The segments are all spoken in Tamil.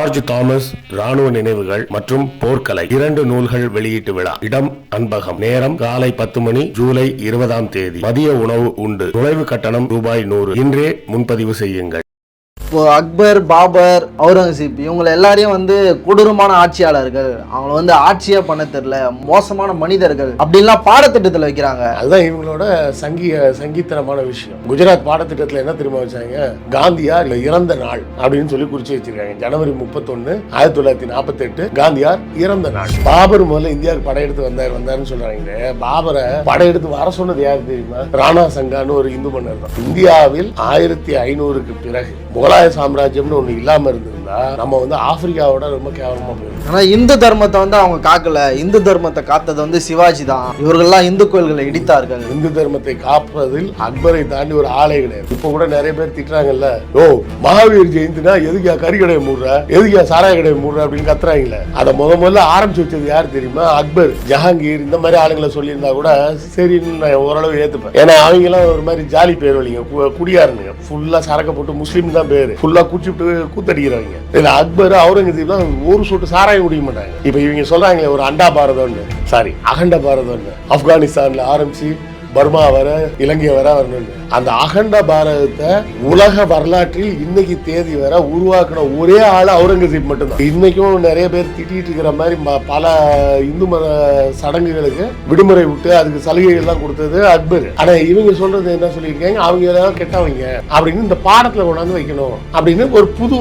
ஜார்ஜ் தாமஸ் ராணுவ நினைவுகள் மற்றும் போர்க்கலை. இரண்டு நூல்கள் வெளியீட்டு விழா. இடம் அன்பகம். நேரம் காலை பத்து மணி ஜூலை இருபதாம் தேதி. மதிய உணவு உண்டு. நுழைவு கட்டணம் ரூபாய் நூறு. இன்றே முன்பதிவு செய்யுங்கள். இப்போ அக்பர் பாபர் அவுரங்கசீப் இவங்களை எல்லாரையும் வந்து கொடூரமான ஆட்சியாளர்கள். அவங்கள வந்து ஆட்சியே பண்ண தெரில மோசமான மனிதர்கள் அப்படின்லாம் பாடத்திட்டத்தில் வைக்கிறாங்க. அதுதான் இவங்களோட சங்கீ சங்கீத்தனமான விஷயம். குஜராத் பாடத்திட்டத்தில் என்ன திரும்ப வச்சாங்க? காந்தியார் இறந்த நாள் அப்படின்னு சொல்லி குறிச்சு வச்சிருக்காங்க. ஜனவரி முப்பத்தொன்னு ஆயிரத்தி தொள்ளாயிரத்தி நாற்பத்தெட்டு காந்தியார் இறந்த நாள். பாபர் முதல்ல இந்தியாவுக்கு படையெடுத்து வந்தார் வந்தாருன்னு சொல்றாங்க பாபரை படையெடுத்து வர சொன்னது யாரு தெரியுமா? ராணா சங்கான்னு ஒரு இந்து மன்னர் தான் இந்தியாவில் ஆயிரத்தி ஐநூறுக்கு பிறகு முகலாய சாம்ராஜ்யம்னு ஒண்ணு இல்லாம இருந்திருந்தா நம்ம வந்து ஆப்பிரிக்காவோட ரொம்ப கேவலமா போயிருக்கோம். ஆனா இந்து தர்மத்தை வந்து அவங்க காக்கல. இந்து தர்மத்தை காத்தது வந்து சிவாஜி தான். இவர்கள்லாம் இந்து கோயில்களை இடித்தார்கள். இந்து தர்மத்தை காப்பதில் அக்பரை தாண்டி ஒரு ஆளே கிடையாது. இப்ப கூட நிறைய பேர் திட்டுறாங்கல்ல ஓ மகாவீர் ஜெயந்தினா எதுக்கியா கறி கடையை மூடுற? எதுக்கியா சாராய கடையை மூடுற? அப்படின்னு கத்துறாங்களே அதை முத முதல்ல ஆரம்பிச்சு வச்சது யார் தெரியுமா? அக்பர் ஜஹாங்கீர் இந்த மாதிரி ஆளுங்களை சொல்லியிருந்தா கூட சரின்னு நான் ஓரளவு ஏத்துப்பேன். ஏன்னா அவங்க எல்லாம் ஒரு மாதிரி ஜாலி பேர் வழிங்க குடியாருங்க. ஃபுல்லா சரக்கு போட்டு முஸ்லீம் தான் பேரு. ஃபுல்லா குடிச்சுட்டு கூத்தடிக்கிறவங்க இதுல அக்பர் அவுரங்கசீப்லாம் ஒரு சொட்டு சாராயம் குடிக்க மாட்டாங்க. இப்ப இவங்க சொல்றாங்களே ஒரு அண்டா பாரதம்னு. சாரி அகண்ட பாரதம்னு. ஆப்கானிஸ்தான்ல ஆரம்பிச்சு பர்மா வர இலங்கை வர வரணும்னு அந்த அகண்ட பாரதத்தை உலக வரலாற்றில் இன்னைக்கு தேதி வர உருவாக்கின ஒரே ஆள் அவுரங்கசீப் மட்டும்தான். இன்னைக்கும் நிறைய பேர் திட்டிட்டு இருக்கிற மாதிரி ம- பல இந்து மத சடங்குகளுக்கு விடுமுறை விட்டு அதுக்கு சலுகைகள் எல்லாம் கொடுத்தது அக்பர். ஆனா இவங்க சொல்றது என்ன சொல்லியிருக்காங்க? அவங்க எல்லாம் கெட்டவங்க. அப்படின்னு இந்த பாடத்துல கொண்டாந்து வைக்கணும். அப்படின்னு ஒரு புது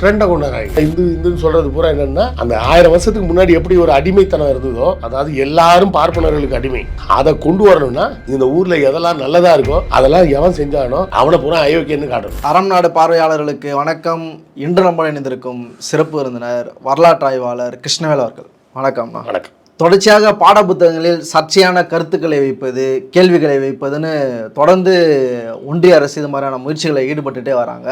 ட்ரெண்டை கொண்டாடுறாங்க. இந்து இந்துன்னு சொல்றது பூரா என்னன்னா அந்த ஆயிரம் வருஷத்துக்கு முன்னாடி எப்படி ஒரு அடிமைத்தனம் இருந்ததோ அதாவது எல்லாரும் பார்ப்பனர்களுக்கு அடிமை. அதை கொண்டு வரணும்னா இந்த ஊர்ல எதெல்லாம் நல்லதா இருக்கோ அதெல்லாம் எவன் செஞ்சானோ அவனை பூரா அயோக்கியன்னு காட்டணும். அறம் நாடு பார்வையாளர்களுக்கு வணக்கம். இன்று நம்ம இணைந்திருக்கும் சிறப்பு விருந்தினர் வரலாற்று ஆய்வாளர் கிருஷ்ணவேல் அவர்கள். வணக்கம்ண்ணா வணக்கம். தொடர்ச்சியாக பாடப்புத்தகங்களில் சர்ச்சையான கருத்துக்களை வைப்பது கேள்விகளை வைப்பதுன்னு தொடர்ந்து ஒன்றிய அரசு இது மாதிரியான முயற்சிகளை ஈடுபட்டுட்டே வராங்க.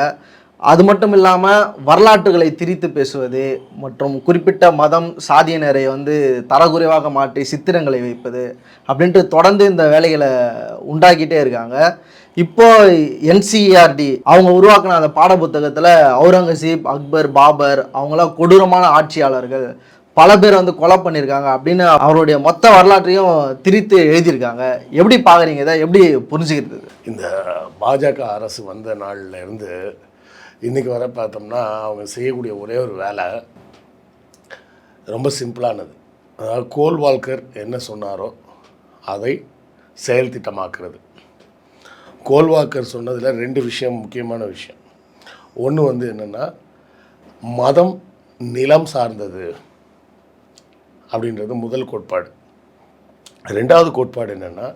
அது மட்டும் இல்லாமல் வரலாற்றுகளை திரித்து பேசுவது மற்றும் குறிப்பிட்ட மதம் சாதியினரை வந்து தரக்குறைவாக மாற்றி சித்திரங்களை வைப்பது அப்படின்ட்டு தொடர்ந்து இந்த வேலைகளை உண்டாக்கிட்டே இருக்காங்க. இப்போ என்சிஇஆர்டி அவங்க உருவாக்கின அந்த பாடப்புத்தகத்தில் அவுரங்கசீப் அக்பர் பாபர் அவங்களாம் கொடூரமான ஆட்சியாளர்கள் பல பேர் வந்து கொலை பண்ணியிருக்காங்க அப்படின்னு அவருடைய மொத்த வரலாற்றையும் திரித்து எழுதியிருக்காங்க. எப்படி பார்க்குறீங்க இதை? எப்படி புரிஞ்சுக்கிறது? இந்த பாஜக அரசு வந்த நாள்லேருந்து இன்றைக்கி வர பார்த்தோம்னா அவங்க செய்யக்கூடிய ஒரே ஒரு வேலை ரொம்ப சிம்பிளானது. அதாவது கோல் வால்கர் என்ன சொன்னாரோ அதை செயல் திட்டமாக்குறது. கோல்வாக்கர் சொன்னதில் ரெண்டு விஷயம் முக்கியமான விஷயம். ஒன்று வந்து என்னென்னா மதம் நிலம் சார்ந்தது அப்படின்றது முதல் கோட்பாடு. ரெண்டாவது கோட்பாடு என்னென்னா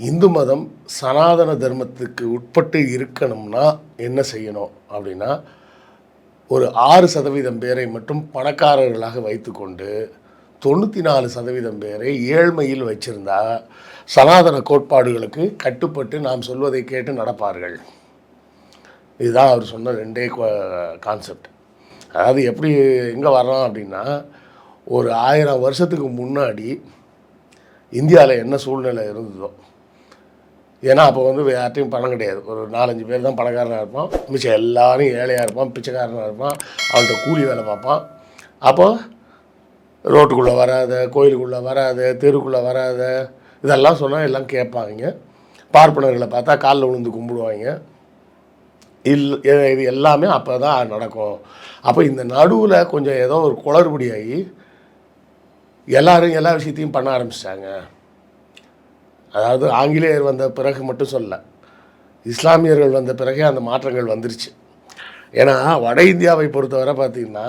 இந்து மதம் சனாதன தர்மத்துக்கு உட்பட்டு இருக்கணும்னா என்ன செய்யணும் அப்படின்னா ஒரு ஆறு சதவீதம் பேரை மட்டும் பணக்காரர்களாக வைத்துக்கொண்டு தொண்ணூற்றி நாலு சதவீதம் பேரை ஏழ்மையில் வச்சிருந்தா சனாதன கோட்பாடுகளுக்கு கட்டுப்பட்டு நாம் சொல்வதை கேட்டு நடப்பார்கள். இதுதான் அவர் சொன்ன ரெண்டே கான்செப்ட் அதாவது எப்படி எங்கே வர்றோம் அப்படின்னா ஒரு ஆயிரம் வருஷத்துக்கு முன்னாடி இந்தியாவில் என்ன சூழ்நிலை இருந்ததோ ஏன்னா அப்போ வந்து யார்ட்டையும் பணம் கிடையாது. ஒரு நாலஞ்சு பேர் தான் பணக்காரனாக இருப்பான். மிச்சம் எல்லாரும் ஏழையாக இருப்பான் பிச்சைக்காரனாக இருப்பான் அவன்கிட்ட கூலி வேலை பார்ப்பான். அப்போ ரோட்டுக்குள்ளே வராத கோயிலுக்குள்ளே வராத தெருக்குள்ளே வராத இதெல்லாம் சொன்னால் எல்லாம் கேட்பாங்க. பார்ப்பனர்களை பார்த்தா காலில் விழுந்து கும்பிடுவாங்க. இல் இது எல்லாமே அப்போ தான் நடக்கும். அப்போ இந்த நடுவில் கொஞ்சம் ஏதோ ஒரு குளறுபடியாகி எல்லோரும் எல்லா விஷயத்தையும் பண்ண ஆரம்பிச்சிட்டாங்க. அதாவது ஆங்கிலேயர் வந்த பிறகு மட்டும் சொல்ல இஸ்லாமியர்கள் வந்த பிறகே அந்த மாற்றங்கள் வந்துருச்சு. ஏன்னா வட இந்தியாவை பொறுத்தவரை பார்த்திங்கன்னா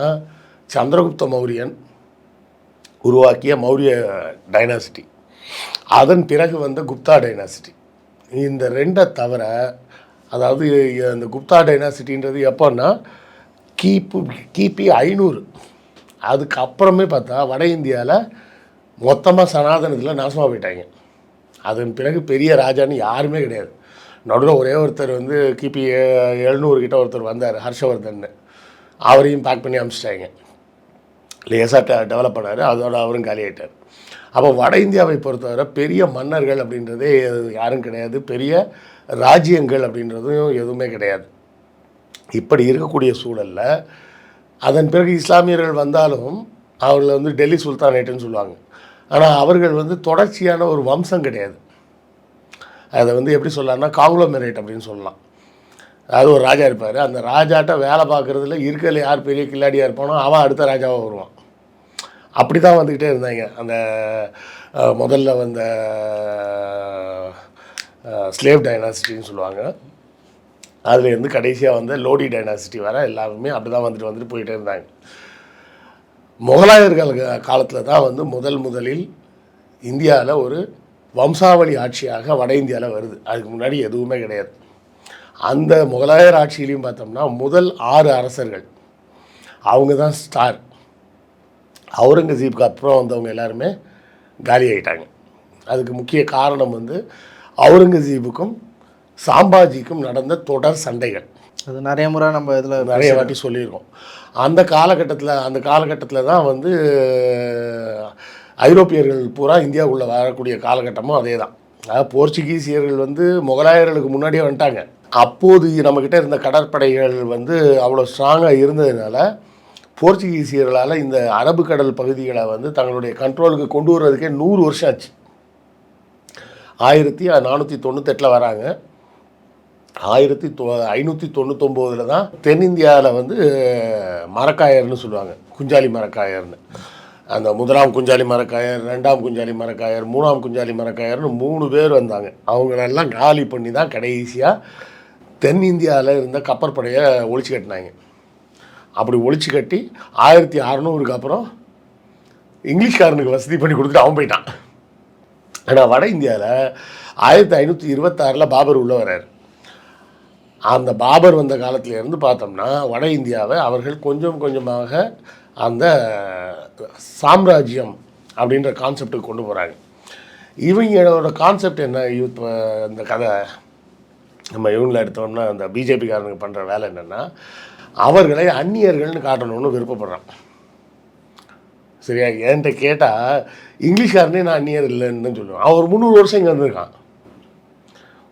சந்திரகுப்த மௌரியன் உருவாக்கிய மௌரிய டைனாசிட்டி. அதன் பிறகு வந்த குப்தா டைனாசிட்டி. இந்த ரெண்டை தவிர அதாவது இந்த குப்தா டைனாசிட்டின்றது எப்போன்னா கிபி கிபி ஐநூறு. அதுக்கு அப்புறமே பார்த்தா வட இந்தியாவில் மொத்தமாக சனாதனத்தில் நாசமாக போயிட்டாங்க. அதன் பிறகு பெரிய ராஜான்னு யாருமே கிடையாது. நடுவில் ஒரே ஒருத்தர் வந்து கிபி ஏ- எழுநூறு ஒருத்தர் வந்தார் ஹர்ஷவர்தன் அவரையும் பேக் பண்ணி அனுப்பிச்சிட்டாங்க. லேசாக டெவலப் பண்ணார் அதோட அவரும் காலியாயிட்டார் அப்போ வட இந்தியாவை பொறுத்தவரை பெரிய மன்னர்கள் அப்படின்றதே யாரும் கிடையாது. பெரிய ராஜ்யங்கள் அப்படின்றதும் எதுவுமே கிடையாது. இப்படி இருக்கக்கூடிய சூழலில் அதன் பிறகு இஸ்லாமியர்கள் வந்தாலும் அவர்களை வந்து டெல்லி சுல்தானேட்டுன்னு சொல்லுவாங்க. ஆனால் அவர்கள் வந்து தொடர்ச்சியான ஒரு வம்சம் கிடையாது. அதை வந்து எப்படி சொல்லலாம்னா காங்குலோமெரேட் அப்படின்னு சொல்லலாம். அதாவது ஒரு ராஜா இருப்பார். அந்த ராஜாட்ட வேலை பார்க்குறதுல இருக்கிறதுல யார் பெரிய கில்லாடியாக இருப்பானோ அவன் அடுத்த ராஜாவாக வருவான். அப்படி தான் வந்துக்கிட்டே இருந்தாங்க. அந்த முதல்ல வந்த ஸ்லேவ் டைனாசிட்டின்னு சொல்லுவாங்க. அதுலேருந்து கடைசியாக வந்த லோடி டைனாசிட்டி வர எல்லாருமே அப்படி தான் வந்துட்டு வந்துட்டு போயிட்டே இருந்தாங்க. முகலாயர்கள் காலத்தில் தான் வந்து முதல் முதலில் இந்தியாவில் ஒரு வம்சாவளி ஆட்சியாக வட இந்தியாவில் வருது. அதுக்கு முன்னாடி எதுவுமே கிடையாது. அந்த முகலாயர் ஆட்சியிலையும் பார்த்தோம்னா முதல் ஆறு அரசர்கள். அவங்க தான் ஸ்டார். அவுரங்கசீப்க்கு அப்புறம் வந்தவங்க எல்லாருமே காலி ஆகிட்டாங்க அதுக்கு முக்கிய காரணம் வந்து அவுரங்கசீபுக்கும் சாம்பாஜிக்கும் நடந்த தொடர் சண்டைகள். அது நிறைய முறை நம்ம இதில் நிறைய வாட்டி சொல்லியிருக்கோம். அந்த காலகட்டத்தில் அந்த காலகட்டத்தில் தான் வந்து ஐரோப்பியர்கள் பூரா இந்தியாவுக்குள்ளே வரக்கூடிய காலகட்டமும் அதே தான் அதாவது போர்ச்சுகீசியர்கள் வந்து முகலாயர்களுக்கு முன்னாடியே வந்துட்டாங்க. அப்போது நம்மக்கிட்ட இருந்த கடற்படைகள் வந்து அவ்வளோ ஸ்ட்ராங்காக இருந்ததுனால போர்ச்சுகீசியர்களால் இந்த அரபு கடல் பகுதிகளை வந்து தங்களுடைய கண்ட்ரோலுக்கு கொண்டு வர்றதுக்கே நூறு வருஷம் ஆச்சு. ஆயிரத்தி நானூற்றி தொண்ணூத்தெட்டில் வராங்க. ஆயிரத்தி தொ ஐநூற்றி தொண்ணூத்தொம்போதில் தான் தென்னிந்தியாவில் வந்து மரக்காயர்னு சொல்லுவாங்க. குஞ்சாலி மரக்காயர்னு. அந்த முதலாம் குஞ்சாலி மரக்காயர் ரெண்டாம் குஞ்சாலி மரக்காயர் மூணாம் குஞ்சாலி மரக்காயர்னு மூணு பேர் வந்தாங்க. அவங்களெல்லாம் காலி பண்ணி தான் கடைசியாக தென்னிந்தியாவில் இருந்த கப்பற்படையை ஒழிச்சு கட்டினாங்க. அப்படி ஒழிச்சு கட்டி ஆயிரத்தி அறநூறுக்கு அப்புறம் இங்கிலீஷ்காரனுக்கு வசதி பண்ணி கொடுத்துட்டு அவன் போயிட்டான். ஆனால் வட இந்தியாவில் ஆயிரத்தி ஐநூற்றி இருபத்தாறில் பாபர் உள்ளே வர்றார். அந்த பாபர் வந்த காலத்திலேருந்து பார்த்தோம்னா வட இந்தியாவை அவர்கள் கொஞ்சம் கொஞ்சமாக அந்த சாம்ராஜ்யம் அப்படின்ற கான்செப்டுக்கு கொண்டு போகிறாங்க இவங்களோட கான்செப்ட் என்ன? யூத் இந்த கதை நம்ம இவங்கள எடுத்தோம்னா அந்த பிஜேபிக்காரனுக்கு பண்ணுற வேலை என்னென்னா அவர்களை அந்நியர்கள்னு காட்டணும்னு விருப்பப்படுறான். சரியா? என்கிட்ட கேட்டால் இங்கிலீஷ்காரனே நான் அந்நியர் இல்லைன்னு தான் சொல்லுவேன். அவன் ஒரு முந்நூறு வருஷம் இங்கே வந்திருக்கான்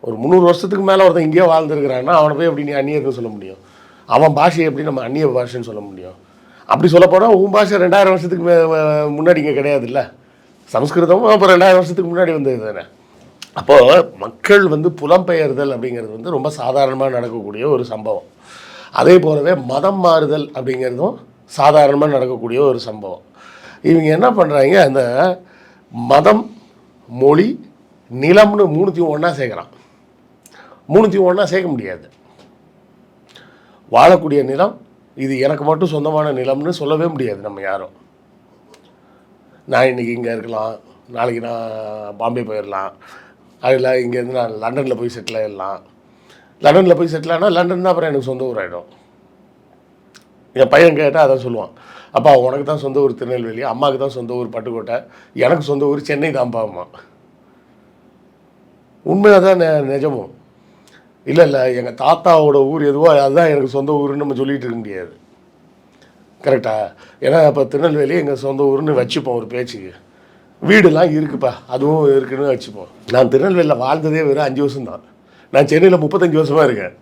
ஒரு முந்நூறு வருஷத்துக்கு மேலே ஒருத்தன் இங்கேயே வாழ்ந்துருக்கிறான்னா அவனை போய் எப்படி நீ அந்நியர்னு சொல்ல முடியும்? அவன் பாஷையை எப்படி நம்ம அந்நிய பாஷைன்னு சொல்ல முடியும்? அப்படி சொல்ல போனால் உன் பாஷை ரெண்டாயிரம் வருஷத்துக்கு மே- முன்னாடி இங்கே கிடையாதுல்ல? சமஸ்கிருதமும் அப்போ ரெண்டாயிரம் வருஷத்துக்கு முன்னாடி வந்தது தானே? அப்போது மக்கள் வந்து புலம்பெயர்தல் அப்படிங்கிறது வந்து ரொம்ப சாதாரணமாக நடக்கக்கூடிய ஒரு சம்பவம். அதே போலவே மதம் மாறுதல் அப்படிங்கிறதும் சாதாரணமாக நடக்கக்கூடிய ஒரு சம்பவம். இவங்க என்ன பண்ணுறாங்க அந்த மதம் மொழி நிலம்னு மூணுத்தையும் ஒன்றா சேர்க்குறான். மூணுத்தையும் ஒன்றா சேர்க்க முடியாது. வாழக்கூடிய நிலம் இது எனக்கு மட்டும் சொந்தமான நிலம்னு சொல்லவே முடியாது நம்ம யாரும். நான் இன்றைக்கி இங்கே இருக்கலாம் நாளைக்கு நான் பாம்பே போயிடலாம் அதில் இங்கேருந்து நான் லண்டனில் போய் செட்டில் ஆகிடலாம் லண்டனில் போய் செட்டில் ஆனால் லண்டன் தான் அப்புறம் எனக்கு சொந்த ஊர் ஆகிடும் என் பையன் கேட்டால் அதான் சொல்லுவான் அப்பா உனக்கு தான் சொந்த ஊர் திருநெல்வேலி அம்மாவுக்கு தான் சொந்த ஊர் பட்டுக்கோட்டை எனக்கு சொந்த ஊர் சென்னை தான் அம்மா உண்மையாக தான் நெ- நிஜமும். இல்லை இல்லை எங்கள் தாத்தாவோட ஊர் எதுவோ அதுதான் எனக்கு சொந்த ஊருன்னு நம்ம சொல்லிகிட்டு இருக்க முடியாது. கரெக்டாக ஏன்னா இப்போ திருநெல்வேலி எங்கள் சொந்த ஊர்னு வச்சுப்போம் ஒரு பேச்சுக்கு. வீடுலாம் இருக்குப்பா அதுவும் இருக்குன்னு வச்சுப்போம். நான் திருநெல்வேலியில் வாழ்ந்ததே வெறும் அஞ்சு வருஷம் தான் நான் சென்னையில் முப்பத்தஞ்சு வருஷமாக இருக்கேன்.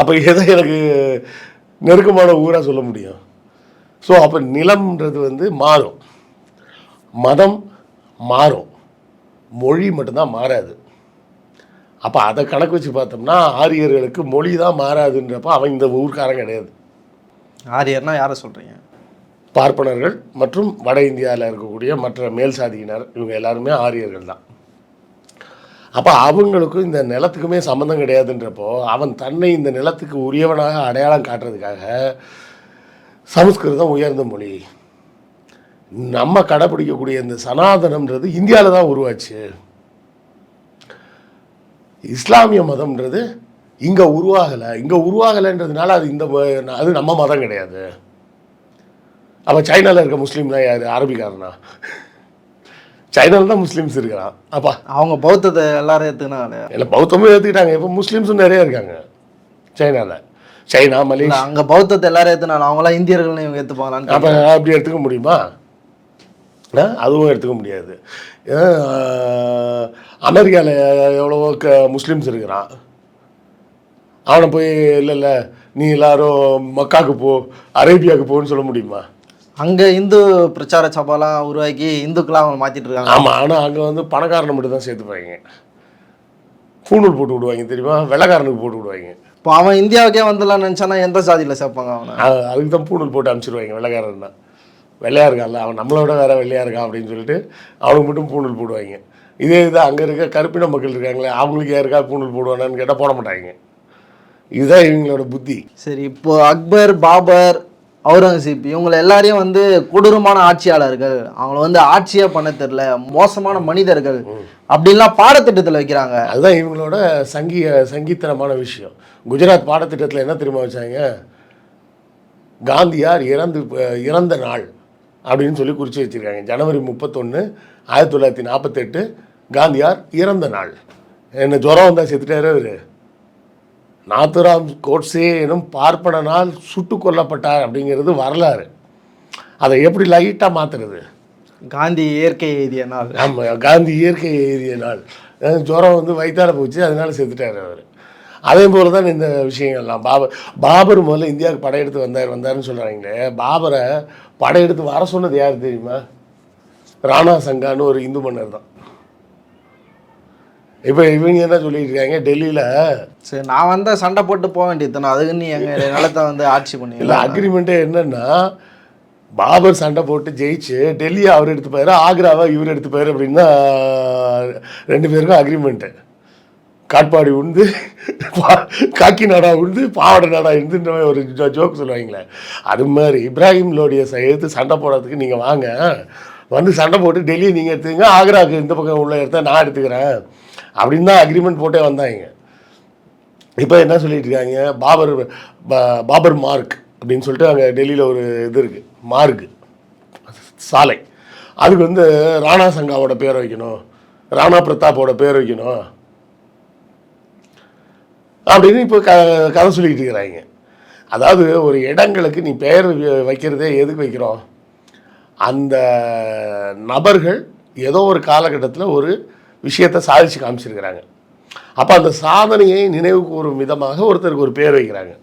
அப்போ எதை எனக்கு நெருக்கமான ஊராக சொல்ல முடியும்? ஸோ அப்போ நிலம்ன்றது வந்து மாறும். மதம் மாறும். மொழி மட்டும்தான் மாறாது. அப்போ அதை கணக்கு வச்சு பார்த்தோம்னா ஆரியர்களுக்கு மொழி தான் மாறாதுன்றப்ப அவன் இந்த ஊர்க்காரன் கிடையாது. ஆரியர்னா யாரை சொல்கிறீங்க பார்ப்பனர்கள் மற்றும் வட இந்தியாவில் இருக்கக்கூடிய மற்ற மேல் சாதியினர் இவங்க எல்லாருமே ஆரியர்கள் தான். அப்போ அவங்களுக்கும் இந்த நிலத்துக்குமே சம்மந்தம் கிடையாதுன்றப்போ அவன் தன்னை இந்த நிலத்துக்கு உரியவனாக அடையாளம் காட்டுறதுக்காக சமஸ்கிருதம் உயர்ந்த மொழி. நம்ம கடைப்பிடிக்கக்கூடிய இந்த சனாதனம்ன்றது இந்தியாவில் தான் உருவாச்சு. இஸ்லாமிய மதம்ன்றது இங்கே உருவாகலை. இங்கே உருவாகலைன்றதுனால அது இந்த அது நம்ம மதம் கிடையாது. அப்போ சைனாவில் இருக்க முஸ்லீம்லாம் யார்? அரபிக்காரனா? சைனாவில் தான் முஸ்லீம்ஸ் இருக்கிறான் அப்பா. அவங்க பௌத்தத்தை எல்லாரும் ஏற்றுக்கினாங்க இல்லை பௌத்தமும் ஏற்றுக்கிட்டாங்க இப்போ முஸ்லீம்ஸும் நிறைய இருக்காங்க சைனாவில் சைனா மலேசியா அங்கே பௌத்தத்தை எல்லாரும் ஏற்றுனாலும் அவங்களாம் இந்தியர்கள்னு இவங்க ஏற்றுப்பாங்களான்னு அப்போ அப்படி எடுத்துக்க முடியுமா? அதுவும் எடுத்துக்க முடியாது. அமெரிக்காவில் எவ்வளவோ க முஸ்லீம்ஸ் இருக்கிறான். அவனை போய் இல்லை இல்லை நீ எல்லாரும் மக்காவுக்கு போ அரேபியாவுக்கு போன்னு சொல்ல முடியுமா? அங்க இந்து பிரச்சார சபாலாம் உருவாக்கி இந்துக்களா அவங்க மாத்திட்டு இருக்காங்க. ஆமாம் ஆனால் அங்கே வந்து பணக்காரனை மட்டும் தான் சேர்த்துப்பாங்க. பூணூல் போட்டு விடுவாங்க தெரியுமா? வெள்ளைக்காரனுக்கு போட்டு விடுவாங்க. இப்போ அவன் இந்தியாவுக்கே வந்துடலாம்னு நினைச்சானா எந்த சாதியில சேர்ப்பாங்க அவனை? அது- அதுக்கு தான் பூணூல் போட்டு அனுப்பிச்சிடுவாங்க வெள்ளைக்காரன் தான் வெள்ளையா இருக்கான்ல அவன் நம்மளை விட வேற வெள்ளையா இருக்கான் அப்படின்னு சொல்லிட்டு அவனுக்கு மட்டும் பூணூல் போடுவாங்க. இதே இது அங்கே இருக்க கருப்பின மக்கள் இருக்காங்களே அவங்களுக்கு யாருக்கா பூணூல் போடுவானான்னு கேட்டால் போட மாட்டாங்க. இதுதான் இவங்களோட புத்தி. சரி இப்போ அக்பர் பாபர் அவுரங்கசீப் இவங்களை எல்லாரையும் வந்து கொடூரமான ஆட்சியாளர்கள் அவங்கள வந்து ஆட்சியே பண்ண தெரியல மோசமான மனிதர்கள் அப்படின்லாம் பாடத்திட்டத்தில் வைக்கிறாங்க. அதுதான் இவங்களோட சங்கீ சங்கீத்தனமான விஷயம். குஜராத் பாடத்திட்டத்தில் என்ன தெரியுமா வச்சாங்க? காந்தியார் இறந்து இறந்த நாள். அப்படின்னு சொல்லி குறித்து வச்சுருக்காங்க. ஜனவரி முப்பத்தொன்று ஆயிரத்தி தொள்ளாயிரத்தி நாற்பத்தெட்டு காந்தியார் இறந்த நாள். என்ன ஜுரம் வந்தால் செத்துட்டாரு அவரு நாத்துராம் கோட்ஸே எனும் பார்ப்பனனால் சுட்டு கொல்லப்பட்டார் அப்படிங்கிறது வரலாறு. அதை எப்படி லைட்டாக மாற்றுறது காந்தி இயற்கை எழுதிய நாள். ஆமாம் காந்தி இயற்கை எழுதிய நாள். ஜுரம் வந்து வயிற்றால போச்சு அதனால செத்துட்டார் அவர். அதே போல தான் இந்த விஷயங்கள்லாம். பாபர் பாபர் முதல்ல இந்தியாவுக்கு படையெடுத்து வந்தார் வந்தாருன்னு சொல்கிறாங்களே பாபரை படையெடுத்து வர சொன்னது யார் தெரியுமா? ராணா சங்கான்னு ஒரு இந்து மன்னர் தான். இப்போ இவங்க என்ன சொல்லிட்டு இருக்காங்க? டெல்லியில் சரி நான் வந்தா சண்டை போட்டு போக வேண்டியது அதுக்கு நீ எங்க நிலத்தை வந்து ஆட்சி இல்லை பண்ணீங்களா அக்ரிமெண்ட்டே என்னன்னா பாபர் சண்டை போட்டு ஜெயிச்சு டெல்லியை அவர் எடுத்து போயிரு ஆக்ராவை இவர் எடுத்து போயிரு அப்படின்னா ரெண்டு பேருக்கும் அக்ரிமெண்ட்டு காட்பாடி உண்டு பா- காக்கி நாடா உண்டு பாவாடை நாடா இருந்துன்ற ஒரு ஜோக் சொல்லுவாங்களே. அது மாதிரி இப்ராஹிம் லோடியை எடுத்து சண்டை போடுறதுக்கு நீங்கள் வாங்க. வந்து சண்டை போட்டு டெல்லி நீங்கள் எடுத்துங்க ஆக்ராவுக்கு இந்த பக்கம் உள்ள இடத்த நான் எடுத்துக்கிறேன். அப்படின்னு தான் அக்ரிமெண்ட் போட்டே வந்தாங்க. இப்போ என்ன சொல்லிட்டு இருக்காங்க? பாபர் பா- பாபர் மார்க் அப்படின்னு சொல்லிட்டு அங்கே டெல்லியில் ஒரு இது இருக்குது மார்க். சாலை. அதுக்கு வந்து ராணா சங்காவோட பேர் வைக்கணும். ராணா பிரதாப்போட பேர் வைக்கணும். அப்படின்னு இப்போ க கதை சொல்லிக்கிட்டு இருக்கிறாங்க. அதாவது ஒரு இடங்களுக்கு நீ பெயர் வைக்கிறதே எதுக்கு வைக்கிறோம்? அந்த நபர்கள் ஏதோ ஒரு காலகட்டத்தில் ஒரு விஷயத்தை சாதிச்சு காமிச்சிருக்கிறாங்க. அப்போ அந்த சாதனையை நினைவு கூறும் விதமாக ஒருத்தருக்கு ஒரு பேர் வைக்கிறாங்க.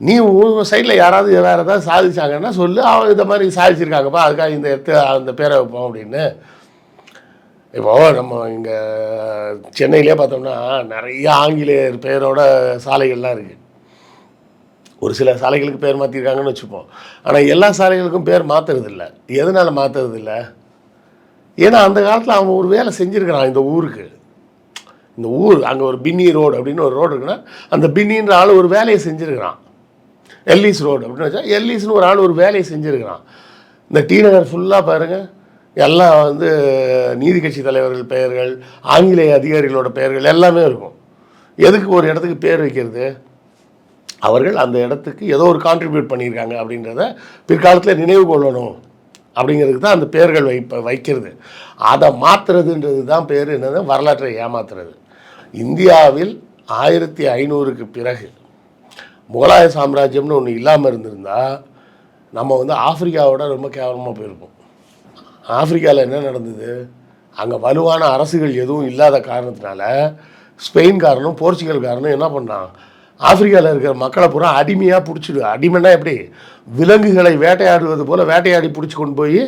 நீ உங்கள் சைடில் யாராவது வேறு ஏதாவது சாதிச்சாங்கன்னா சொல்லு அவன் இந்த மாதிரி சாதிச்சிருக்காங்கப்பா அதுக்காக இந்த இடத்த அந்த பேரை வைப்போம் அப்படின்னு. இப்போ நம்ம இங்கே சென்னையிலே பார்த்தோம்னா நிறைய ஆங்கிலேயர் பேரோட சாலைகள்லாம் இருக்குது ஒரு சில சாலைகளுக்கு பேர் மாற்றிருக்காங்கன்னு வச்சுப்போம். ஆனால் எல்லா சாலைகளுக்கும் பேர் மாற்றுறதில்ல எதனால் மாற்றுறதில்ல ஏன்னா அந்த காலத்தில் அவன் ஒரு வேலை செஞ்சுருக்கிறான் இந்த ஊருக்கு. இந்த ஊர் அங்கே ஒரு பின்னி ரோடு அப்படின்னு ஒரு ரோடு இருக்குன்னா அந்த பின்னின்ற ஆள் ஒரு வேலையை செஞ்சுருக்கிறான். எல்லிஸ் ரோடு அப்படின்னு வச்சா எல்லிஸ்னு ஒரு ஆள் ஒரு வேலையை செஞ்சுருக்கிறான். இந்த டி நகர் ஃபுல்லாக பாருங்கள் எல்லாம் வந்து நீதி கட்சி தலைவர்கள் பெயர்கள் ஆங்கிலேய அதிகாரிகளோட பெயர்கள் எல்லாமே இருக்கும். எதுக்கு ஒரு இடத்துக்கு பேர் வைக்கிறது? அவர்கள் அந்த இடத்துக்கு ஏதோ ஒரு கான்ட்ரிபியூட் பண்ணியிருக்காங்க அப்படின்றத பிற்காலத்தில் நினைவு கொள்ளணும் அப்படிங்கிறதுக்கு தான் அந்த பேர்கள் வைப்ப வைக்கிறது. அதை மாற்றுறதுன்றது தான் பேர் என்னது? வரலாற்றை ஏமாத்துறது. இந்தியாவில் ஆயிரத்தி ஐநூறுக்கு பிறகு முகலாய சாம்ராஜ்யம்னு ஒன்று இல்லாமல் இருந்திருந்தால் நம்ம வந்து ஆப்பிரிக்காவோட ரொம்ப கேவலமாக போயிருப்போம். ஆப்பிரிக்காவில் என்ன நடந்தது? அங்கே வலுவான அரசுகள் எதுவும் இல்லாத காரணத்தினால ஸ்பெயின்காரனும் போர்ச்சுகல்காரனும் என்ன பண்ணான் ஆப்பிரிக்காவில் இருக்கிற மக்களை பூரா அடிமையாக பிடிச்சிடு அடிமைன்னா எப்படி? விலங்குகளை வேட்டையாடுவது போல் வேட்டையாடி பிடிச்சி கொண்டு போய்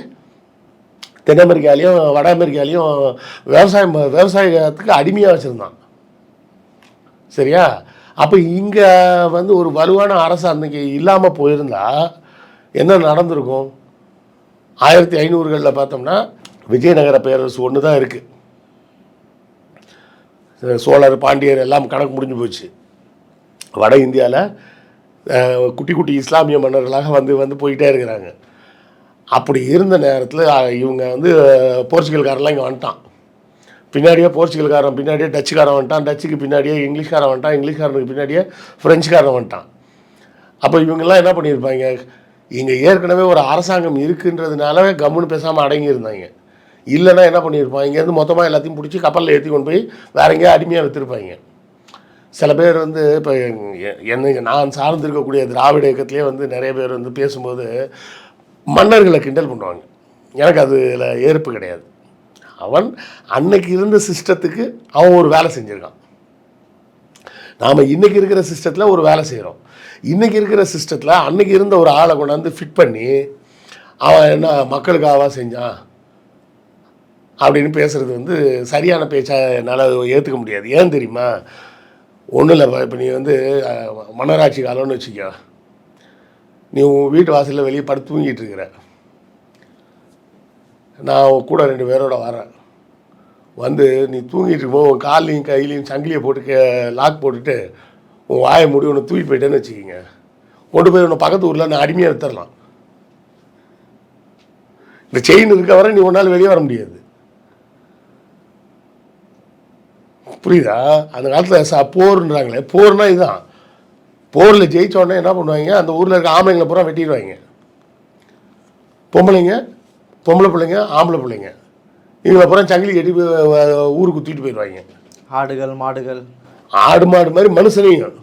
தென் அமெரிக்காலையும் வட அமெரிக்காலையும் விவசாயம் விவசாயத்துக்கு அடிமையாக வச்சுருந்தான். சரியா? அப்போ இங்கே வந்து ஒரு வலுவான அரசு அன்னைக்கு இல்லாமல் போயிருந்தால் என்ன நடந்திருக்கும்? ஆயிரத்தி ஐநூறுகளில் பார்த்தோம்னா விஜயநகர பேரரசு ஒன்று தான் இருக்குது சோழர் பாண்டியர் எல்லாம் கணக்கு முடிஞ்சு போச்சு. வட இந்தியாவில் குட்டி குட்டி இஸ்லாமிய மன்னர்களாக வந்து வந்து போயிட்டே இருக்கிறாங்க. அப்படி இருந்த நேரத்தில் இவங்க வந்து போர்ச்சுகல்காரெல்லாம் போர்ச்சுகல்காரன்லாம் இங்கே வந்துட்டான். பின்னாடியே போர்ச்சுகல்காரன் பின்னாடியே டச்சுக்காரன் வந்துட்டான். டச்சுக்கு பின்னாடியே இங்கிலீஷ்காரன் வந்துட்டான். இங்கிலீஷ்காரனுக்கு பின்னாடியே ஃப்ரெஞ்சுக்காரன் வந்துட்டான். அப்போ இவங்கெல்லாம் என்ன பண்ணியிருப்பாங்க? இங்கே ஏற்கனவே ஒரு அரசாங்கம் இருக்குன்றதுனால கம்முன்னு பேசாமல் அடங்கியிருந்தாங்க. இல்லைன்னா என்ன பண்ணியிருப்பாங்க இங்கேருந்து மொத்தமாக எல்லாத்தையும் பிடிச்சி கப்பலில் ஏற்றி கொண்டு போய் வேற எங்கேயா அடிமையாக விற்றுருப்பாங்க சில பேர் வந்து இப்போ என்னை நான் சார்ந்திருக்கக்கூடிய திராவிட இயக்கத்திலே வந்து நிறைய பேர் வந்து பேசும்போது மன்னர்களை கிண்டல் பண்ணுவாங்க. எனக்கு அதில் ஏற்பு கிடையாது. அவன் அன்னைக்கு இருந்த சிஸ்டத்துக்கு அவன் ஒரு வேலை செஞ்சுருக்கான். நாம் இன்னைக்கு இருக்கிற சிஸ்டத்தில் ஒரு வேலை செய்கிறோம் இன்றைக்கி இருக்கிற சிஸ்டத்தில் அன்னைக்கு இருந்த ஒரு ஆளை கொண்டாந்து ஃபிட் பண்ணி அவன் என்ன மக்களுக்காக செஞ்சான்? அப்படின்னு பேசுகிறது வந்து சரியான பேச்சாக என்னால் ஏற்றுக்க முடியாது. ஏன் தெரியுமா? ஒன்றும் இல்லை இப்போ நீ வந்து மனராட்சி மன்னராட்சி காலம்னு வச்சுக்கோ. நீ உன் வீட்டு வாசலில் வெளியே படுத்து தூங்கிட்டு இருக்கிற. நான் உன் கூட ரெண்டு பேரோட வரேன். வந்து நீ தூங்கிட்டு இருக்கும்போது உன் கால்லையும் கையிலையும் சங்கிலியை போட்டு கே- லாக் போட்டுட்டு உன் வாயை முடி உன்னை தூக்கி போயிட்டேன்னு வச்சுக்கிங்க. கொண்டு போய் உன்னை பக்கத்து ஊரில் நான் அடிமையாக வித்துடலாம் இந்த செயின் இருக்க வரை நீ ஒன்றால் வெளியே வர முடியாது. புரியுதா? அந்த காலத்தில் சா போர்ன்றாங்களே. போர்னா இதுதான் போரில் ஜெயிச்ச உடனே என்ன பண்ணுவாங்க? அந்த ஊரில் இருக்க ஆம்பளைங்களை பூரா வெட்டிடுவாங்க. பொம்பளைங்க பொம்பளை பிள்ளைங்க ஆம்பளை பிள்ளைங்க. இவங்களை பூரா சங்கிலி கட்டி ஊருக்கு தூக்கிட்டு போயிடுவாங்க. ஆடுகள் மாடுகள். ஆடு மாடு மாதிரி மனுஷனையும்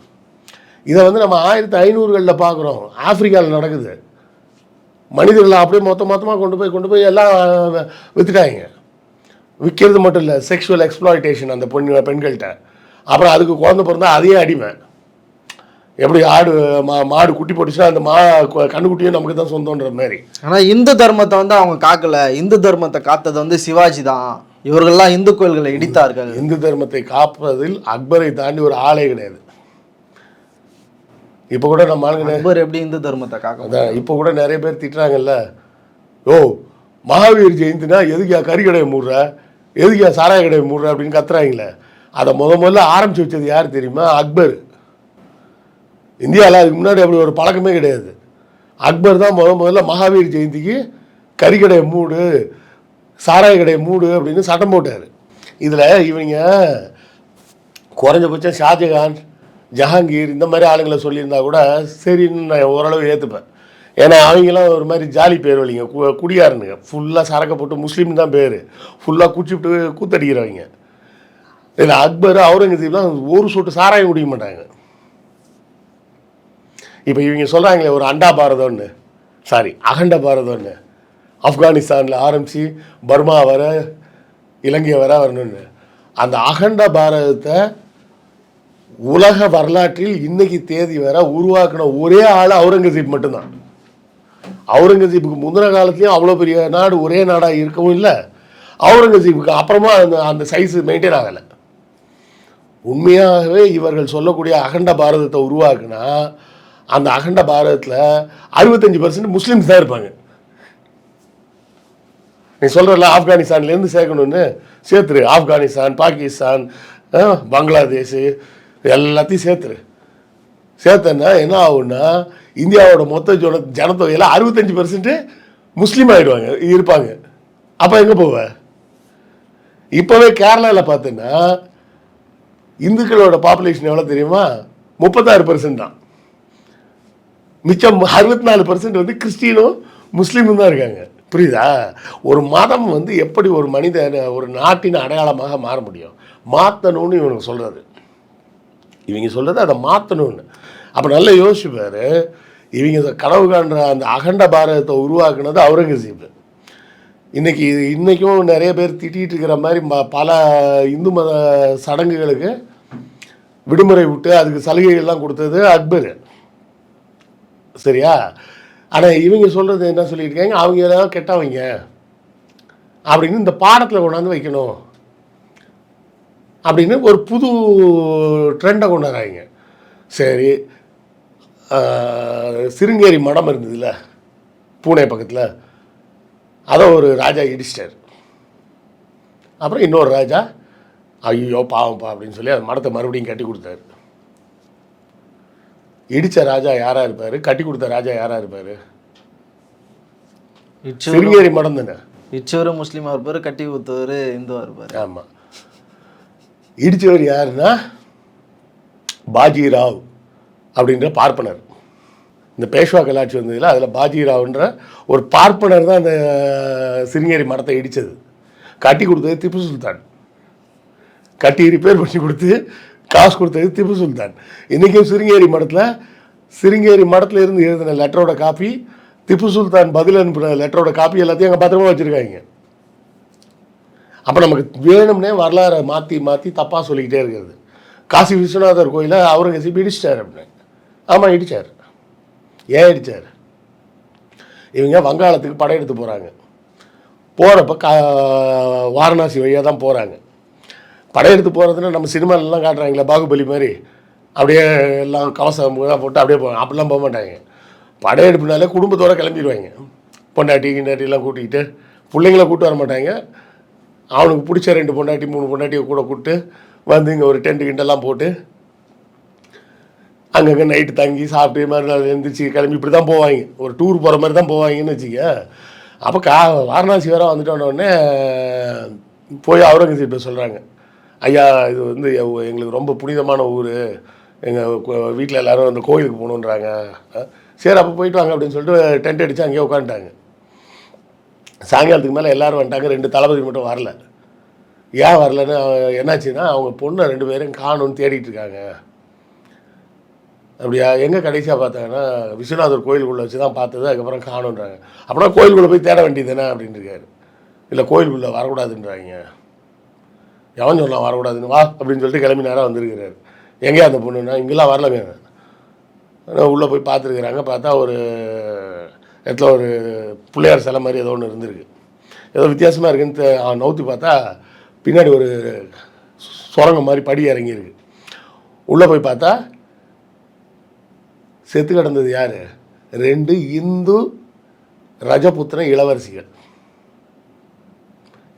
இதை வந்து நம்ம ஆயிரத்தி ஐநூறுகளில் பார்க்குறோம். ஆப்பிரிக்காவில் நடக்குது. மனிதர்களை அப்படியே மொத்த மொத்தமாக கொண்டு போய் கொண்டு போய் எல்லாம் விற்றுட்டாங்க விற்கிறது மட்டும் இல்லை செக்ஷுவல் எக்ஸ்ப்ளாய்டேஷன் அந்த பொண்ணு பெண்கள்கிட்ட. அப்புறம் அதுக்கு குழந்த பிறந்தா அதையும் அடிமை. எப்படி ஆடு மா மாடு குட்டி போட்டுச்சுன்னா அந்த மா கண்ணுக்குட்டியும் நமக்கு தான் சொந்தன்ற மாதிரி. ஆனால் இந்து தர்மத்தை வந்து அவங்க காக்கல. இந்து தர்மத்தை காத்தது வந்து சிவாஜி தான். இவர்கள்லாம் இந்து கோயில்களை இடித்தார்கள். இந்து தர்மத்தை காப்பதில் அக்பரை தாண்டி ஒரு ஆளே கிடையாது. இப்போ கூட நம்ம அக்பர் எப்படி இந்து தர்மத்தை காக்க இப்போ கூட நிறைய பேர் திட்டுறாங்கல்ல. ஓ மகாவீர் ஜெயந்தினா எதுக்கியா கறி கடையை மூடுற? எதுக்கியா சாராய கடையை மூடுற அப்படின்னு கத்துறாங்களே. அதை முத முதல்ல ஆரம்பிச்சு வச்சது யார் தெரியுமா? அக்பர். இந்தியாவில் அதுக்கு முன்னாடி அப்படி ஒரு பழக்கமே கிடையாது. அக்பர் தான் முத முதல்ல மகாவீர் ஜெயந்திக்கு கறி கடையை மூடு. சாராய கடையை மூடு அப்படின்னு சட்டம் போட்டார். இதில் இவங்க குறைஞ்சபட்சம் ஷாஜகான் ஜஹாங்கீர் இந்த மாதிரி ஆளுங்களை சொல்லியிருந்தா கூட சரின்னு நான் ஓரளவு ஏற்றுப்பேன் ஏன்னா அவங்களாம் ஒரு மாதிரி ஜாலி பேர் வழிங்க கு குடியாரனுங்க ஃபுல்லாக சரக்க போட்டு முஸ்லீம் தான் பேர். ஃபுல்லாக குடிச்சுட்டு கூத்தடிக்கிறவங்க. இதில் அக்பர் அவுரங்கசீப்லாம் ஒரு சொட்டு சாராயம் குடிக்க மாட்டாங்க. இப்போ இவங்க சொல்கிறாங்களே ஒரு அண்டா பாரதம்னு. சாரி அகண்ட பாரதம்னு. ஆப்கானிஸ்தானில் ஆரம்பித்து பர்மா வர இலங்கை வர வரணும்னு அந்த அகண்ட பாரதத்தை உலக வரலாற்றில் இன்னைக்கு தேதி வர உருவாக்கின ஒரே ஆள் அவுரங்கசீப் மட்டும்தான். அவுரங்கசீப்புக்கு முந்தின காலத்துலேயும் அவ்வளோ பெரிய நாடு ஒரே நாடாக இருக்கவும் இல்லை. அவுரங்கசீப்புக்கு அப்புறமா அந்த அந்த சைஸ் மெயின்டைன் ஆகலை. உண்மையாகவே இவர்கள் சொல்லக்கூடிய அகண்ட பாரதத்தை உருவாக்குனா அந்த அகண்ட பாரதத்தில் அறுபத்தஞ்சு பர்சன்ட் முஸ்லீம்ஸ் தான் இருப்பாங்க. நீ சொல்கிறல ஆப்கானிஸ்தான்லேருந்து சேர்க்கணும்னு? சேர்த்துரு. ஆப்கானிஸ்தான் பாகிஸ்தான் அஹ், பங்களாதேஷ் எல்லாத்தையும் சேர்த்துரு. சேர்த்தன்னா என்ன ஆகும்னா இந்தியாவோட மொத்த ஜன ஜனத்தொகையில் அறுபத்தஞ்சு பர்சன்ட்டு முஸ்லீம் ஆகிடுவாங்க இருப்பாங்க. அப்போ எங்கே போவ? இப்போவே கேரளாவில் பார்த்தீங்கன்னா இந்துக்களோட பாப்புலேஷன் எவ்வளோ தெரியுமா? முப்பத்தாறு பர்சன்ட் தான். மிச்சம் அறுபத்தி நாலு பர்சன்ட் வந்து கிறிஸ்டினும் முஸ்லீமும் தான் இருக்காங்க. புரியுதா? ஒரு மதம் வந்து எப்படி ஒரு மனிதன் ஒரு நாட்டின் அடையாளமாக மாற முடியும்? மாற்றணும்னு இவனுக்கு சொல்கிறது இவங்க சொல்கிறது அதை மாற்றணும்னு அப்போ நல்லா யோசிப்பார் இவங்க கனவு காண்ற அந்த அகண்ட பாரதத்தை உருவாக்குனது அவுரங்கசீப். இன்றைக்கி இன்றைக்கும் நிறைய பேர் திட்டிகிட்டு இருக்கிற மாதிரி ம- பல இந்து மத சடங்குகளுக்கு விடுமுறை விட்டு அதுக்கு சலுகைகள்லாம் கொடுத்தது அக்பர். சரியா? ஆனால் இவங்க சொல்கிறது என்ன சொல்லியிருக்காங்க? அவங்க ஏதாவது கெட்டவங்க. அப்படின்னு இந்த பாடத்தில் கொண்டாந்து வைக்கணும். அப்படின்னு ஒரு புது ட்ரெண்டை கொண்டு வராங்க சரி சிருங்கேரி மடம் இருந்ததுல பூனே பக்கத்தில். அதை ஒரு ராஜா இடிச்சிட்டார். அப்புறம் இன்னொரு ராஜா ஐயோ பாவம்ப்பா அப்படின்னு சொல்லி அந்த மடத்தை மறுபடியும் கட்டி கொடுத்தாரு. இடித்த ராஜா யாராக இருப்பார்? கட்டி கொடுத்த ராஜா யாராக இருப்பார்? இச்சூரும் சிருங்கேரி மடம் தானே? இச்சூரும் முஸ்லீமா இருப்பாரு கட்டி ஊத்தவர் இந்துவா இருப்பாரு. ஆமாம் இடித்தவர் யாருன்னா? பாஜிராவ் அப்படின்ற பார்ப்பனர். இந்த பேஷ்வா கலாட்சி வந்ததில் அதில் பாஜிராவ்ன்ற ஒரு பார்ப்பனர் தான் அந்த சிருங்கேரி மடத்தை இடித்தது கட்டி கொடுத்தது திப்பு சுல்தான். கட்டி ரிப்பேர் பண்ணி கொடுத்து காசு கொடுத்தது திப்பு சுல்தான். இன்றைக்கும் சிருங்கேரி மடத்தில் சிருங்கேரி மடத்தில் இருந்து எழுதின லெட்டரோட காப்பி திப்பு சுல்தான் பதில் அனுப்பின லெட்டரோட காப்பி எல்லாத்தையும் அங்கே பத்திரமா வச்சுருக்காங்க. அப்போ நமக்கு வேணும்னே வரலாறை மாற்றி மாற்றி தப்பாக சொல்லிக்கிட்டே இருக்கிறது காசி விஸ்வநாதர் கோயிலை அவுரங்கசீப் இடிச்சிட்டார் அப்படின்னு. ஆமாம் இடித்தார் ஏன் இடித்தார் இவங்க வங்காளத்துக்கு படையெடுத்து போகிறாங்க போகிறப்ப கா வாரணாசி வழியாக தான் போகிறாங்க படையெடுத்து போகிறதுன்னா நம்ம சினிமாலெலாம் காட்டுறாங்களே பாகுபலி மாதிரி. அப்படியே எல்லாம் கவசம் தான் போட்டு அப்படியே போவாங்க. அப்படிலாம் போக மாட்டாங்க. படையெடுப்புனாலே குடும்பத்தோட கிளம்பிடுவாங்க. பொண்டாட்டி கிண்டாட்டிலாம் கூட்டிக்கிட்டு பிள்ளைங்கள கூப்பிட்டு வர மாட்டாங்க. அவனுக்கு பிடிச்ச ரெண்டு பொண்டாட்டி மூணு பொண்டாட்டியை கூட கூப்பிட்டு வந்து இங்கே ஒரு டென்ட் கிண்டெல்லாம் போட்டு அங்கங்கே நைட்டு தங்கி சாப்பிட்டு மறுநாள் எழுந்திரிச்சு கிளம்பி இப்படி தான் போவாங்க. ஒரு டூர் போகிற மாதிரி தான் போவாங்கன்னு வச்சுக்க. அப்போ கா வாரணாசி வேற வந்துட்டோன்னே போய் அவுரங்கசீப்பை சொல்கிறாங்க ஐயா இது வந்து எங்களுக்கு ரொம்ப புனிதமான ஊர். எங்கள் வீட்டில் எல்லோரும் அந்த கோயிலுக்கு போகணுன்றாங்க. சரி அப்போ போயிட்டு வாங்க அப்படின்னு சொல்லிட்டு டென்ட் அடித்து அங்கேயே உட்காந்துட்டாங்க. சாயங்காலத்துக்கு மேலே எல்லோரும் வந்துட்டாங்க. ரெண்டு தளபதி மட்டும் வரல. ஏன் வரலன்னு என்னாச்சுன்னா அவங்க பொண்ணை ரெண்டு பேரும் காணும்னு தேடிட்டு இருக்காங்க. அப்படியா எங்கே கடைசியாக பார்த்தாங்கன்னா விஸ்வநாதர் கோயிலுக்குள்ளே வச்சு தான் பார்த்தது. அதுக்கப்புறம் காணுன்றாங்க. அப்படின்னா கோயிலுக்குள்ளே போய் தேட வேண்டியதுதானே அப்படின்னு இருக்காரு. இல்லை கோயிலுக்குள்ளே வரக்கூடாதுன்றாங்க. எவன் சொல்லலாம் வரக்கூடாதுன்னு வா அப்படின்னு சொல்லிட்டு கிளம்பி நேரம் வந்திருக்கிறாரு. எங்கேயா அந்த பொண்ணுன்னா இங்கெல்லாம் வரலங்க ஆனால் உள்ளே போய் பார்த்துருக்குறாங்க பார்த்தா ஒரு இடத்துல ஒரு பிள்ளையார் சிலை மாதிரி ஏதோ ஒன்று இருந்திருக்கு. ஏதோ வித்தியாசமாக இருக்குன்னு அவன் நவுத்தி பார்த்தா பின்னாடி ஒரு சுரங்கம் மாதிரி படி இறங்கியிருக்கு. உள்ளே போய் பார்த்தா செத்து கிடந்தது யார்? ரெண்டு இந்து ரஜபுத்திர இளவரசிகள்.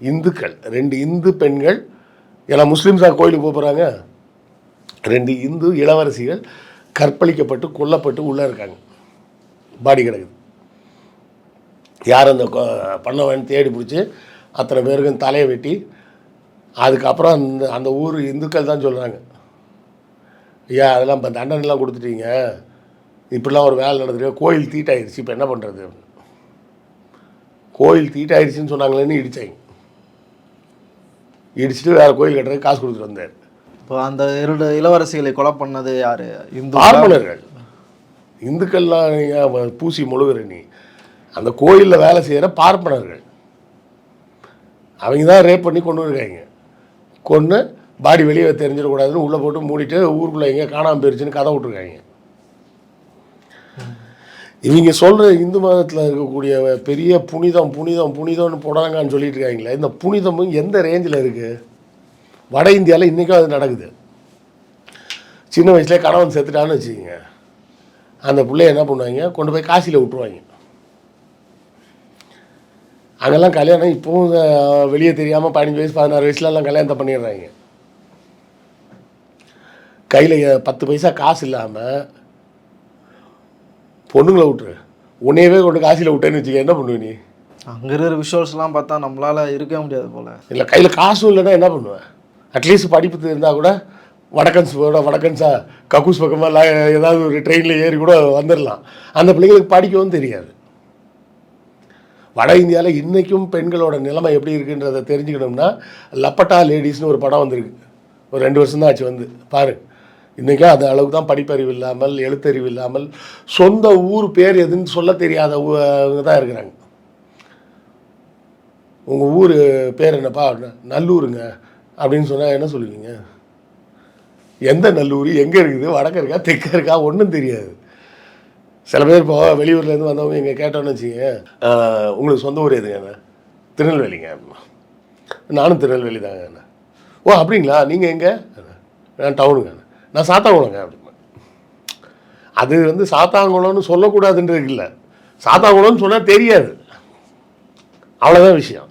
இந்துக்கள் ரெண்டு இந்து பெண்கள் எல்லாம் முஸ்லீம்ஸாக கோயிலுக்கு போக போகிறாங்க ரெண்டு இந்து இளவரசிகள் கற்பழிக்கப்பட்டு கொல்லப்பட்டு உள்ளே இருக்காங்க. பாடி கிடக்குது. யார் அந்த கொ- பண்ணவன் தேடி பிடிச்சி அத்தனை பேருக்கும் தலையை வெட்டி அதுக்கப்புறம் அந்த அந்த ஊர் இந்துக்கள் தான் சொல்கிறாங்க ஐயா அதெல்லாம் இப்போ தண்டனைலாம் கொடுத்துட்டீங்க. இப்படிலாம் ஒரு வேலை நடந்துருக்கு கோயில் தீட்டாயிருச்சு. இப்போ என்ன பண்ணுறது கோயில் தீட்டாயிருச்சுன்னு சொன்னாங்களேன்னு இடித்தாங்க இடிச்சிட்டு வேறு கோயில் கட்டுறதுக்கு காசு கொடுத்துட்டு வந்தார். இப்போ அந்த இரண்டு இளவரசிகளை கொலை பண்ணது யாரு? இந்து பார்ப்பனர்கள். இந்துக்கள்லாம் ஏன் பூசி முழுகிற நீ? அந்த கோயிலில் வேலை செய்கிற பார்ப்பனர்கள். அவங்க தான் ரேப் பண்ணி கொண்டு இருக்காங்க கொன்று பாடி வெளியே தெரிஞ்சிடக்கூடாதுன்னு உள்ளே போட்டு மூடிட்டு ஊருக்குள்ளே எங்கே காணாமல் போயிருச்சுன்னு கதை விட்ருக்காங்க இவங்க சொல்கிற இந்து மதத்தில் இருக்கக்கூடிய பெரிய புனிதம் புனிதம் புனிதம்னு போடுறாங்கன்னு சொல்லிட்டு இருக்காங்களே இந்த புனிதமும் எந்த ரேஞ்சில் இருக்குது வட இந்தியாவில் இன்றைக்கும் அது நடக்குது. சின்ன வயசுலேயே கணவன் செத்துட்டான்னு வச்சுக்கோங்க. அந்த பிள்ளைய என்ன பண்ணுவாங்க? கொண்டு போய் காசியில் விட்டுருவாங்க. அங்கெல்லாம் கல்யாணம் இப்போவும் வெளியே தெரியாமல் பதினஞ்சு வயசு பதினாறு வயசுலலாம் கல்யாணத்தை பண்ணிடுறாங்க. கையில் பத்து பைசா காசு இல்லாமல் பொண்ணுங்களை விட்டுரு. உன்னையவே கொண்டு காசியில் விட்டேன்னு வச்சுக்க என்ன பண்ணுவ நீ? அங்க இருக்கிற விஷுவல்ஸ்லாம் பார்த்தா நம்மளால இருக்கவே முடியாது போல. இல்லை கையில் காசும் இல்லைன்னா என்ன பண்ணுவேன் அட்லீஸ்ட் படிப்பு இருந்தால் கூட வடக்கன்ஸ் வடக்கன்ஸா கக்கூஸ் பக்கமாக ஏதாவது ஒரு ட்ரெயினில் ஏறி கூட வந்துடலாம் அந்த பிள்ளைங்களுக்கு படிக்கவும் தெரியாது. வட இந்தியாவில் இன்றைக்கும் பெண்களோட நிலைமை எப்படி இருக்குன்றதை தெரிஞ்சுக்கணும்னா லப்பட்டா லேடிஸ்னு ஒரு படம் வந்திருக்கு. ஒரு ரெண்டு வருஷம் தான் ஆச்சு வந்து. பாரு. இன்றைக்கி அந்த அளவுக்கு தான் படிப்பறிவு இல்லாமல் எழுத்தறிவு இல்லாமல் சொந்த ஊர் பேர் எதுன்னு சொல்ல தெரியாத ஊ- தான் இருக்கிறாங்க. உங்கள் ஊர் பேர் என்னப்பா? நல்லூருங்க. அப்படின்னு சொன்னால் என்ன சொல்லுவீங்க? எந்த நல்லூர்? எங்கே இருக்குது? வடக்க இருக்கா? தெற்க இருக்கா? ஒன்றும் தெரியாது. சில பேர் இப்போ வெளியூர்லேருந்து வந்தவங்க இங்கே கேட்டோன்னு வச்சுங்க உங்களுக்கு சொந்த ஊர் எதுங்க திருநெல்வேலிங்க. நானும் திருநெல்வேலி தாங்க ஓ அப்படிங்களா? நீங்கள் எங்கே? நான் டவுனுங்க நான் சாத்தாங்குளங்க அப்படிமா அது வந்து சாத்தாங்குளம்னு சொல்லக்கூடாதுன்றது இல்லை. சாத்தாங்குளம்னு சொன்னால் தெரியாது. அவ்வளோதான் விஷயம்.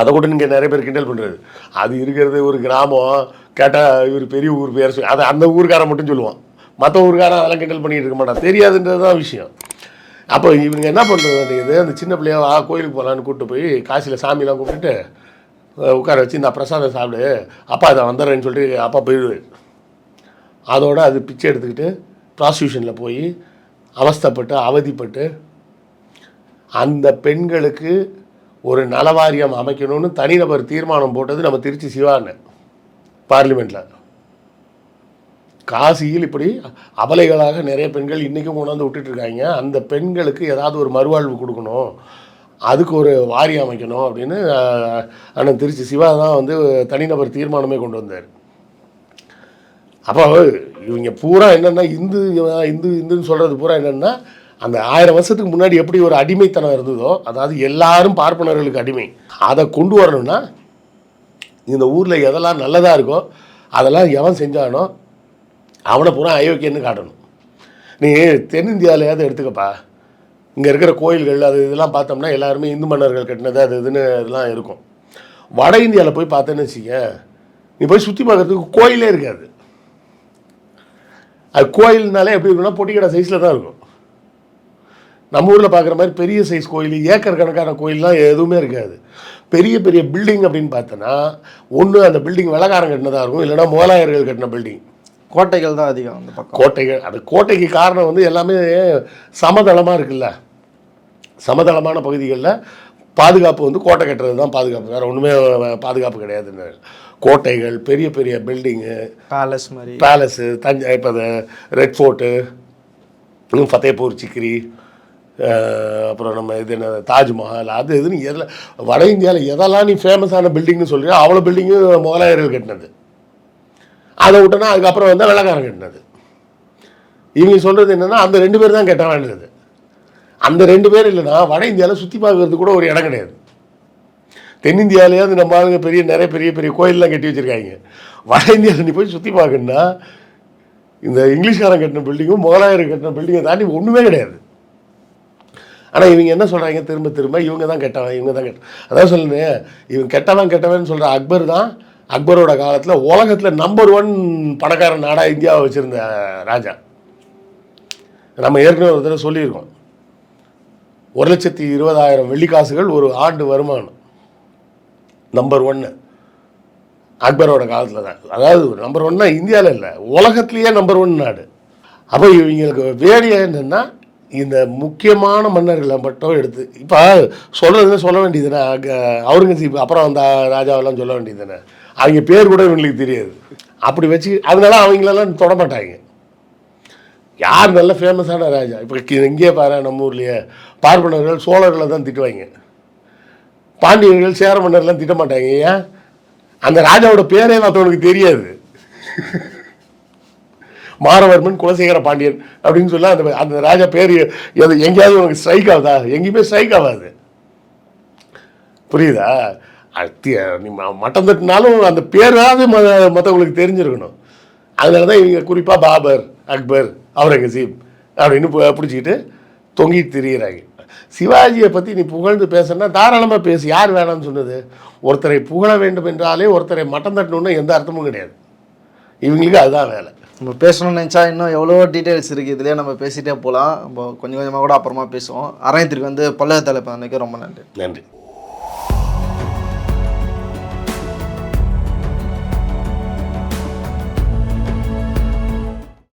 அதை கூட நீங்கள் நிறைய பேர் கிண்டல் பண்ணுறது அது இருக்கிறது ஒரு கிராமம் கேட்டால் இவர் பெரிய ஊர் பேர் சொல்லி அதை அந்த ஊருக்காரன் மட்டும் சொல்லுவான். மற்ற ஊருக்காரன் அதெல்லாம் கிண்டல் பண்ணிகிட்டு இருக்க மாட்டான். தெரியாதுன்றது தான் விஷயம். அப்போ இவங்க என்ன பண்ணுறது இது அந்த சின்ன பிள்ளையாக கோயிலுக்கு போகலான்னு கூப்பிட்டு போய் காசியில் சாமியெலாம் கும்பிட்டுட்டு உட்கார வச்சு இந்த பிரசாதம் சாப்பிடு. அப்பா இதை வந்துடுறேன்னு சொல்லிட்டு அப்பா போயிடுவேன் அதோடு அது பிச்சை எடுத்துக்கிட்டு ப்ராசிக்யூஷனில் போய் அவஸ்தைப்பட்டு அவதிப்பட்டு அந்த பெண்களுக்கு ஒரு நலவாரியம் அமைக்கணும்னு தனிநபர் தீர்மானம் போட்டது நம்ம திருச்சி சிவாண்ணன் பார்லிமெண்ட்டில் காசியில் இப்படி அபலைகளாக நிறைய பெண்கள் இன்றைக்கும் கொண்டாந்து விட்டுட்டு இருக்காங்க அந்த பெண்களுக்கு ஏதாவது ஒரு மறுவாழ்வு கொடுக்கணும் அதுக்கு ஒரு வாரியம் அமைக்கணும் அப்படின்னு அண்ணன் திருச்சி சிவா தான் வந்து தனிநபர் தீர்மானமே கொண்டு வந்தார். அப்போ இவங்க பூரா என்னென்னா இந்து இந்து இந்துன்னு சொல்கிறது பூரா என்னென்னா அந்த ஆயிரம் வருஷத்துக்கு முன்னாடி எப்படி ஒரு அடிமைத்தனம் இருந்ததோ அதாவது எல்லாரும் பார்ப்பனர்களுக்கு அடிமை. அதை கொண்டு வரணும்னா இந்த ஊரில் எதெல்லாம் நல்லதாக இருக்கோ அதெல்லாம் எவன் செஞ்சானோ அவனை பூரா அயோக்கியன்னு காட்டணும். நீ தென்னிந்தியாவிலையாவது எடுத்துக்கப்பா. இங்கே இருக்கிற கோயில்கள் அது இதெல்லாம் பார்த்தோம்னா எல்லாருமே இந்து மன்னர்கள் கட்டினது அது இதுன்னு இதெல்லாம் இருக்கும். வட இந்தியாவில் போய் பார்த்தேன்னு வச்சுக்க நீ போய் சுற்றி பார்க்கறதுக்கு கோயிலே இருக்காது. அது கோயில்னாலே எப்படி இருக்குன்னா பொட்டிக்கடை சைஸில் தான் இருக்கும். நம்ம ஊரில் பார்க்குற மாதிரி பெரிய சைஸ் கோயில் ஏக்கர் கணக்கான கோயில்லாம் எதுவுமே இருக்காது. பெரிய பெரிய பில்டிங் அப்படின்னு பார்த்தோன்னா ஒன்று அந்த பில்டிங் வெள்ளக்காரன் கட்டினதாக இருக்கும் இல்லைன்னா முகலாயர்கள் கட்டின பில்டிங் கோட்டைகள் தான் அதிகம் அந்த பக்கம். கோட்டைகள் அது கோட்டைக்கு காரணம் வந்து எல்லாமே சமதளமாக இருக்குல்ல. சமதளமான பகுதிகளில் பாதுகாப்பு வந்து கோட்டை கட்டுறது தான் பாதுகாப்பு. வேறு ஒன்றுமே பாதுகாப்பு கிடையாதுன்னு கோட்டைகள் பெரிய பெரிய பில்டிங்கு பேலஸ் மாதிரி. பேலஸு தஞ்சை இப்போ ரெட் ஃபோர்ட்டு ஃபத்தேபூர் சிக்ரி அப்புறம் நம்ம இது என்ன தாஜ்மஹால் அது இதுன்னு எதில் வட இந்தியாவில் எதெல்லாம் நீ ஃபேமஸான பில்டிங்னு சொல்றியோ அவ்வளோ பில்டிங்கும் முகலாயர்கள் கட்டினது. அதை விட்டோன்னா அதுக்கப்புறம் வந்து வெள்ளக்காரன் கட்டினது. இவங்க சொல்கிறது என்னென்னா அந்த ரெண்டு பேர் தான் கெட்ட வேண்டியது. அந்த ரெண்டு பேர் இல்லைன்னா வட இந்தியாவில் சுற்றி பார்க்கறது கூட ஒரு இடம் கிடையாது. தென்னிந்தியாவிலேயே வந்து நம்ம ஆளுங்க பெரிய நிறைய பெரிய பெரிய கோயிலெலாம் கட்டி வச்சுருக்காங்க. வட இந்தியாவில் நீ போய் சுற்றி பார்க்கணுன்னா இந்த இங்கிலீஷ்காரன் கட்டின பில்டிங்கும் முகலாயர் கட்டின பில்டிங்கை தாண்டி ஒன்றுமே கிடையாது. ஆனால் இவங்க என்ன சொல்கிறாங்க திரும்ப திரும்ப இவங்க தான் கெட்டவன் இவங்க தான் கெட்ட அதான் சொல்லுங்க இவங்க கெட்டவன் கெட்டவன் சொல்கிற அக்பர் தான் அக்பரோட காலத்தில் உலகத்தில் நம்பர் ஒன் பணக்காரன் நாடாக இந்தியாவை வச்சுருந்த ராஜா. நம்ம ஏற்கனவே ஒரு தடவை சொல்லியிருக்கோம். ஒரு லட்சத்தி இருபதாயிரம் வெள்ளிக்காசுகள் ஒரு ஆண்டு வருமானம். நம்பர் ஒன்று அக்பரோட காலத்தில் தான். அதாவது நம்பர் ஒன்னா இந்தியாவில் இல்லை உலகத்திலேயே நம்பர் ஒன் நாடு. அப்போ இவங்களுக்கு வேடியை என்னென்னா இந்த முக்கியமான மன்னர்களை மட்டும் எடுத்து இப்போ சொல்கிறது சொல்ல வேண்டியதுதானே அவுரங்கசீப் அப்புறம் அந்த ராஜாவெல்லாம் சொல்ல வேண்டியதுதானே அவங்க பேர் கூட இவங்களுக்கு தெரியாது. அப்படி வச்சு அதனால அவங்களெல்லாம் தொடமாட்டாங்க யார் நல்ல ஃபேமஸான ராஜா? இப்போ இங்கேயே பாரு நம்ம ஊர்லேயே. பார்ப்பனர்கள் சோழர்களை தான் திட்டுவாங்க. பாண்டியர்கள் சேர மன்னர்லாம் திட்ட மாட்டாங்க ஏன்? அந்த ராஜாவோட பேரே மற்றவனுக்கு தெரியாது. மாரவர்மன் குலசேகர பாண்டியன் அப்படின்னு சொல்ல அந்த அந்த ராஜா பேர் எது எங்கேயாவது உனக்கு ஸ்ட்ரைக் ஆகுதா? எங்கேயுமே ஸ்ட்ரைக் ஆகாது. புரியுதா? மட்டம் தட்டினாலும் அந்த பேராவது மற்றவங்களுக்கு தெரிஞ்சிருக்கணும். அதனால தான் இவங்க குறிப்பாக பாபர் அக்பர் அவுரங்கசீப் அப்படின்னு பிடிச்சிக்கிட்டு தொங்கிட்டு திரியிறாங்க. சிவாஜியை பற்றி நீ புகழ்ந்து பேசுனா தாராளமாக பேசு. யார் வேணாம்னு சொன்னது? ஒருத்தரை புகழ வேண்டும் என்றாலே ஒருத்தரை மட்டம் தட்டணும்னு எந்த அர்த்தமும் கிடையாது. இவங்களுக்கு அதுதான் வேலை. நம்ம பேசணும்னு நினச்சா இன்னும் எவ்வளோ டீட்டெயில்ஸ் இருக்குது இதுலேயே நம்ம பேசிகிட்டே போகலாம் நம்ம கொஞ்சம் கொஞ்சமாக கூட அப்புறமா பேசுவோம். அரங்கத்திற்கு வந்து பல்லவ தலைப்பு அன்னைக்கு ரொம்ப நன்றி. நன்றி.